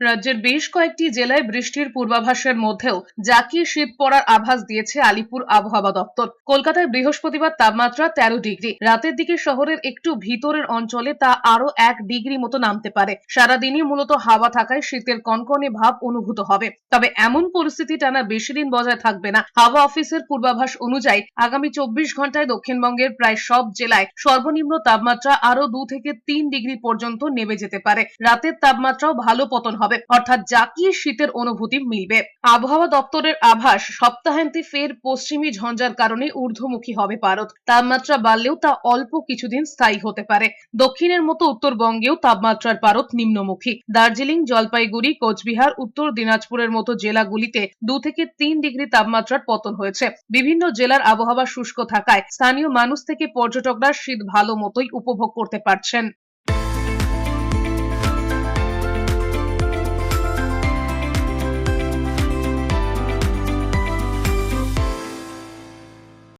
রাজ্যের বেশ কয়েকটি জেলায় বৃষ্টির পূর্বাভাসের মধ্যেও জাকিয়ে শীত পড়ার আভাস দিয়েছে আলিপুর আবহাওয়া দপ্তর। কলকাতায় বৃহস্পতিবার তাপমাত্রা তেরো ডিগ্রি। রাতের দিকে শহরের একটু ভিতরের অঞ্চলে তা আরও এক ডিগ্রি মতো নামতে পারে। সারাদিনই মূলত হাওয়া থাকায় শীতের কনকনে ভাব অনুভূত হবে। তবে এমন পরিস্থিতি টানা বেশি দিন বজায় থাকবে না। হাওয়া অফিসের পূর্বাভাস অনুযায়ী আগামী চব্বিশ ঘন্টায় দক্ষিণবঙ্গের প্রায় সব জেলায় সর্বনিম্ন তাপমাত্রা আরও দু থেকে তিন ডিগ্রি পর্যন্ত নেমে যেতে পারে। রাতের তাপমাত্রাও ভালো পতন হবে। অর্থাৎ জাকিয়ে শীতের অনুভূতি মিলবে। আবহাওয়া দপ্তরের আভাস, সপ্তাহান্তে ফের পশ্চিমী ঝঞ্ঝার কারণে ঊর্ধ্বমুখী হবে ভারত। তাপমাত্রা বাড়লেও তা অল্প কিছুদিন স্থায়ী হতে পারে। দক্ষিণের মতো উত্তরবঙ্গেও তাপমাত্রার পারদ নিম্নমুখী। দার্জিলিং, জলপাইগুড়ি, কোচবিহার, উত্তর দিনাজপুরের মতো জেলাগুলিতে দু থেকে তিন ডিগ্রি তাপমাত্রার পতন হয়েছে। বিভিন্ন জেলার আবহাওয়া শুষ্ক থাকায় স্থানীয় মানুষ থেকে পর্যটকরা শীত ভালো মতোই উপভোগ করতে পারছেন।